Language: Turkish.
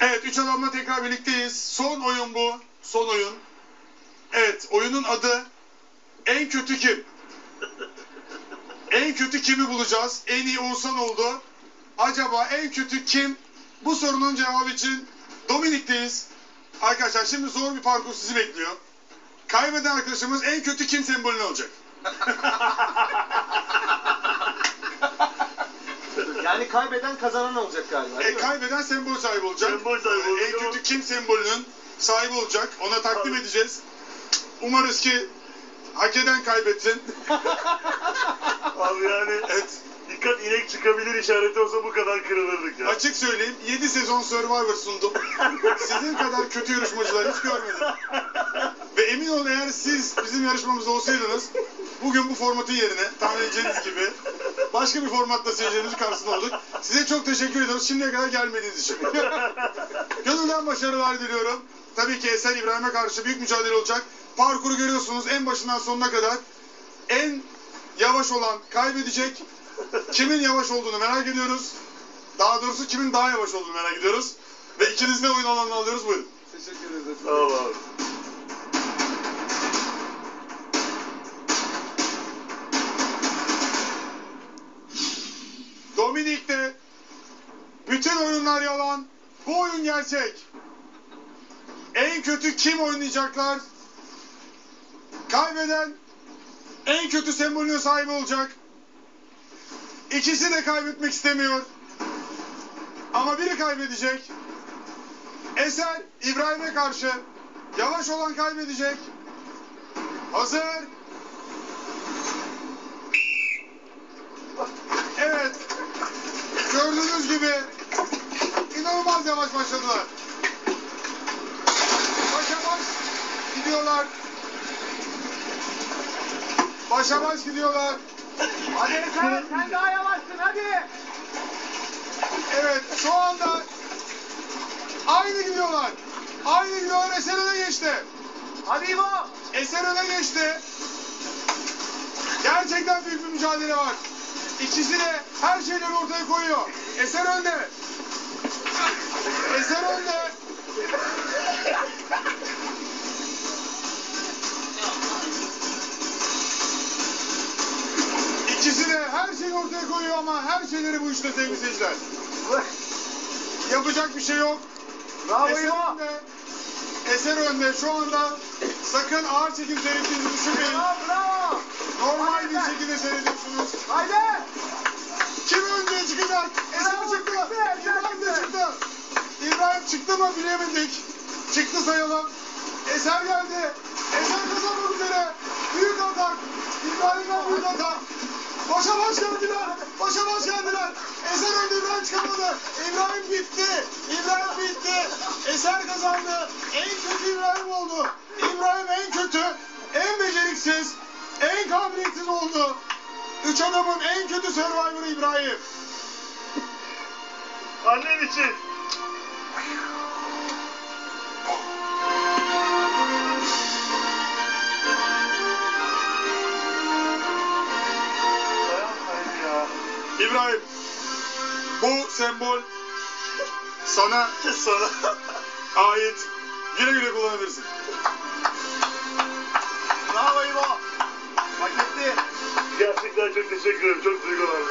Evet, üç adamla tekrar birlikteyiz. Son oyun bu. Son oyun. Evet, oyunun adı En Kötü Kim? En kötü kimi bulacağız? En iyi Oğuzhan oldu. Acaba en kötü kim? Bu sorunun cevabı için Dominik'teyiz. Arkadaşlar şimdi zor bir parkur sizi bekliyor. Kaybeden arkadaşımız en kötü kim sembolünü alacak. Yani kaybeden kazanan olacak galiba. E, kaybeden sembol sahibi olacak. Sembol sahibi E, olacak En ama- kötü kim sembolünün sahibi olacak. Ona takdim edeceğiz. Umarız ki hak eden kaybetsin. Abi yani Evet. dikkat inek çıkabilir işareti olsa bu kadar kırılırdık ya. Açık söyleyeyim 7 sezon Survivor sundum. Sizin kadar kötü yarışmacılar hiç görmedim. Ve emin olun eğer siz bizim yarışmamızda olsaydınız bugün bu formatın yerine tahmin edeceğiniz gibi başka bir formatla seyircilerimizin karşısında olduk. Size çok teşekkür ediyoruz şimdiye kadar gelmediğiniz için. Gönülden başarılar diliyorum. Tabii ki Eser İbrahim'e karşı büyük mücadele olacak. Parkuru görüyorsunuz en başından sonuna kadar. En yavaş olan kaybedecek. Kimin yavaş olduğunu merak ediyoruz. Daha doğrusu kimin daha yavaş olduğunu merak ediyoruz. Ve ikiniz de oyun alanına alıyoruz. Buyurun. Teşekkür ederiz. Tamam abi. Oyunlar yalan. Bu oyun gerçek. En kötü kim oynayacaklar? Kaybeden en kötü sembolüne sahip olacak. İkisi de kaybetmek istemiyor. Ama biri kaybedecek. Eser İbrahim'e karşı yavaş olan kaybedecek. Hazır. Evet. Gördüğünüz gibi inanılmaz yavaş başladılar. Başa baş gidiyorlar. Başa baş gidiyorlar. Hadi Eser sen daha yavaşsın hadi. Evet şu anda aynı gidiyorlar. Aynı gidiyorlar. Eser öne geçti. Hadi İbo. Eser öne geçti. Gerçekten büyük bir mücadele var. İkisi de her şeyleri ortaya koyuyor. Eser önde. Eser önde. İkisi de her şeyi ortaya koyuyor ama her şeyleri bu işte sevgili seyirciler. Yapacak bir şey yok. Bravo Eser İbo. önde. Eser önde. Şu anda sakın ağır çekim seyrettiğinizi düşünmeyin. Bravo bravo. Normal bir şekilde seyrediyorsunuz. Haydi. Kim önce çıkacak? Eser çıktı, İbrahim de çıktı. mı bilemedik. Çıktı sayalım. Eser geldi. Eser kazanmak üzere. Büyük atak. İbrahim'den büyük atak. Başa baş geldiler. Başa baş geldiler. Eser önde İbrahim çıkamadı. İbrahim bitti. İbrahim bitti. Eser kazandı. En kötü İbrahim oldu. İbrahim en kötü, en beceriksiz, en kabiliyetsiz oldu. Üç adamın en kötü Survivor'ı İbrahim. Annen için. İbrahim, bu sembol sana Sana. ait. Güle güle kullanabilirsin. Bravo İbo. Hak. Gerçekten çok teşekkür ederim. Çok duygulandım.